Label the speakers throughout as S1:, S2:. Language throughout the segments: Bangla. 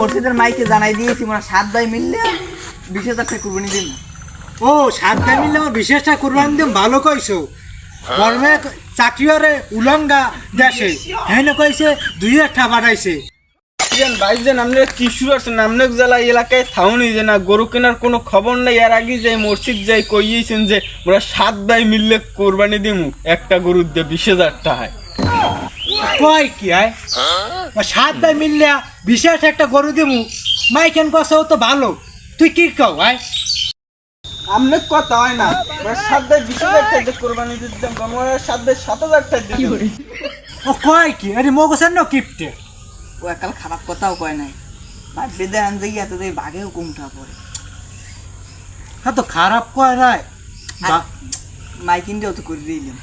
S1: মসজিদের মাইকে জানাই দিয়েছি মোরা সাত ভাই মিললে বিশ হাজার টাকা কুরবানি দিন।
S2: ও সাত সাতটা মিললে আমার বিশেষটা কুরবানি দিম ভালো কইছো। কর্মে চাকরিয়ারে উলঙ্গা দেশে হ্যাঁ না কইছে দুই একটা বাড়াইছে।
S3: যেন ভাইজান আপনারা কি শুরু করছেন আপনার জেলা এলাকায় থাউনি যে না গরু কেনার কোনো খবর নেই। এর আগে যাই মসজিদ যাই কইয়েছেন যে ওরা সাত ভাই মিললে কোরবানি দিমু একটা গরুর দিয়ে বিশ হাজার টাকায়।
S2: কয় কি আয়? সাতটা মিললে বিশেষ একটা গরু দিমু। মাইকেন তো ভালো। তুই কি কও
S3: কথা হয় না। সাত ভাই বিশ হাজার টাকা কোরবানি দিতাম ওরা সাত ভাই সাত হাজার টাকা দিয়ে
S2: ও কয় কি আরে মগসের না কিপটে।
S1: ও একাল খারাপ কথাও কয় নাই। ভাই বেদে আনতে গিয়ে এত দিয়ে বাঘেও কুমটা পড়ে।
S2: হ্যাঁ তো খারাপ কয় নাই। বা-
S1: মাইকিনটাও তো করে দিলাম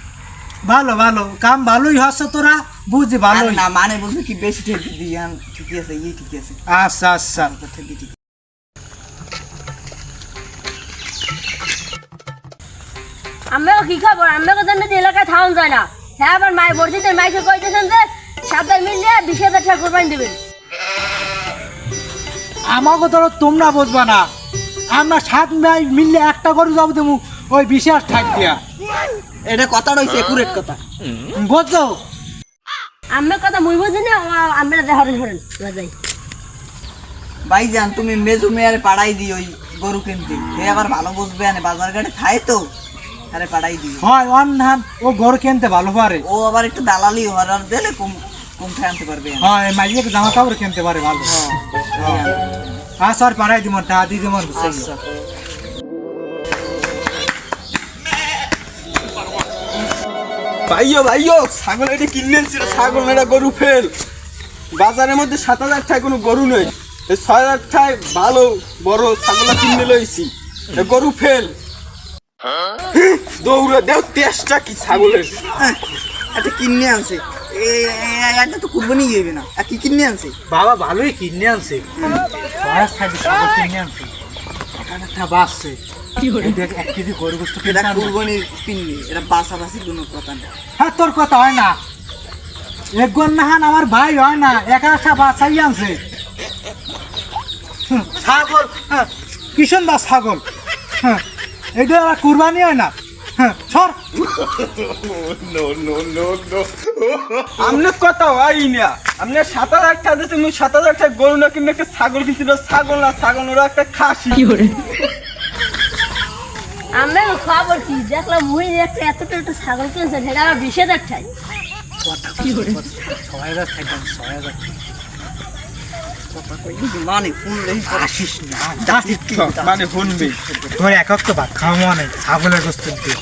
S2: ভালো ভালো। কাম ভালোই হচ্ছে তোরা বুঝি ভালোই।
S1: না মানে বলছো কি বেশি ঠেকি দিয়ে আন ঠিকই আছে ইয়ে ঠিকই আছে।
S2: আচ্ছা আচ্ছা।
S1: ঠেকি ঠিক
S4: আমরাও কি খবর? আমরাও জন্য যে এলাকায় থাউন যায় না। হ্যাঁ আবার মায়ের মসজিদের মাইকে কইতেছেন যে সাতটা মিললে বিশ হাজার টাকা কোরবানি দেবেন।
S2: আমাকে ধরো তোমরা বুঝবা না। আমরা সাত ভাই মিললে একটা গরু যাব দেবো ওই বিশেষ ঠাক দিয়া।
S1: এটা কথা রয়েছে একুরেট কথা।
S2: বুঝছ?
S4: আমরা কথা মুই বুঝি না আমরা যে হরেন হরেন যাই।
S1: ভাইজান তুমি মেজু মেয়ারে পাড়াই দিও ওই গরু কিনতে। সে আবার ভালো বুঝবে আনে বাজার ঘাটে খায় তো আরে পাড়াই দিও।
S2: হয় অন্ধান ও গরু কিনতে ভালো পারে।
S1: ও আবার একটু দালালি অর্ডার দিলে কম কম আনতে পারবে।
S2: হয় মাইকে জামা কাপড় কিনতে পারে ভালো। আচ্ছা আর পাড়াই দিব টা দিয়ে দিব
S1: আচ্ছা।
S3: ভাইও ভাইও ছাগল এটা কিনলেন ছিল ছাগল এটা গরু ফেল। বাজারের মধ্যে সাত হাজার টাকা কোনো গরু নেই। এই ছয় হাজার টাকায় ভালো বড় ছাগল কিনে লইছি। গরু ফেল। দৌড়ে দেও তেজটা কি ছাগলের।
S1: একটা কিনে আনছে। একটা তো কুরবানি যাবে না। আর কি কিনে আনছে?
S2: বাবা ভালোই কিনে আনছে। কিনে আনছে। একটা বাসছে দেখ এক কেজি গরু গোস্ত কিনে
S1: এটা কুরবানি কিনবে এটা বাসাবাসি কোনো কথা না।
S2: হ্যাঁ তোর কথা হয় না। নাহান আমার ভাই হয় না একা একটা বাচ্চাই আনছে। হুম, ছাগল হ্যাঁ, কিষণ দাস ছাগল। হ্যাঁ এটা আর কুরবানি হয় না। হ্যাঁ সর।
S3: আপনার কথা হয় না। আপনার সাত হাজার টাকা দিতে তুমি সাত হাজার টাকা গরু না কিনে একটা ছাগল কিনছিল ছাগল না ছাগল ওরা একটা খাসি।
S4: আমরা খবর কি? দেখলাম মুই একটা এতটা একটা ছাগল কিনছেন সেটা আবার বিশ হাজার টাকা।
S2: ছয় হাজার থাকবেন ছয় হাজার
S1: মানে ফোন রেখে
S2: আসিস না যাস
S3: মানে শুনবি।
S2: তোর একক তো ভাত খাওয়া নেই ছাগলের গোস্ত দিয়ে।